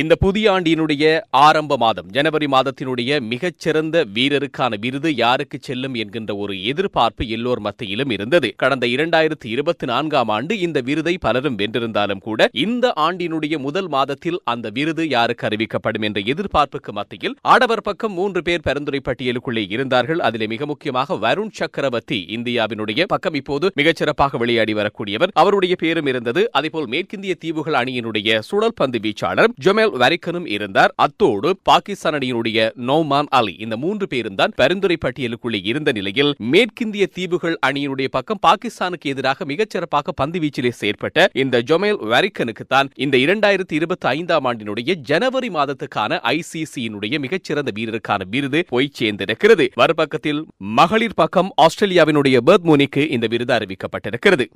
இந்த புதிய ஆண்டினுடைய ஆரம்ப மாதம் ஜனவரி மாதத்தினுடைய மிகச்சிறந்த வீரருக்கான விருது யாருக்கு செல்லும் என்கின்ற ஒரு எதிர்பார்ப்பு எல்லோர் மத்தியிலும் இருந்தது. கடந்த இரண்டாயிரத்தி இருபத்தி நான்காம் ஆண்டு இந்த விருதை பலரும் வென்றிருந்தாலும் கூட இந்த ஆண்டினுடைய முதல் மாதத்தில் அந்த விருது யாருக்கு அறிவிக்கப்படும் என்ற எதிர்பார்ப்புக்கு மத்தியில் ஆடவர் பக்கம் மூன்று பேர் பரிந்துரை பட்டியலுக்குள்ளே இருந்தார்கள். அதிலே மிக முக்கியமாக வருண் சக்கரவர்த்தி இந்தியாவினுடைய பக்கம் இப்போது மிகச்சிறப்பாக விளையாடி வரக்கூடியவர். அவருடைய பேரும் இருந்தது. அதேபோல் மேற்கிந்திய தீவுகள் அணியினுடைய சுழல் பந்து வீச்சாளர் ஜொமேல் வரிக்கனும் இருந்தார். அத்தோடு பாகிஸ்தான் அணியினுடைய நோமான் அலி. இந்த மூன்று பேரும் தான் பரிந்துரை பட்டியலுக்குள்ளே இருந்த நிலையில் மேற்கிந்திய தீவுகள் அணியினுடைய பக்கம் பாகிஸ்தானுக்கு எதிராக மிகச்சிறப்பாக பந்து வீச்சிலே செயற்பட்ட இந்த ஜொமேல் வரிக்கனுக்கு தான் இந்த இரண்டாயிரத்தி இருபத்தி ஐந்தாம் ஆண்டினுடைய ஜனவரி மாதத்துக்கான ஐசிசியினுடைய மிகச்சிறந்த வீரருக்கான விருது போய் சேர்ந்திருக்கிறது. மறுபக்கத்தில் மகளிர் பக்கம் ஆஸ்திரேலியாவினுடைய பெர்த் மோனிக்கு இந்த விருது அறிவிக்கப்பட்டிருக்கிறது.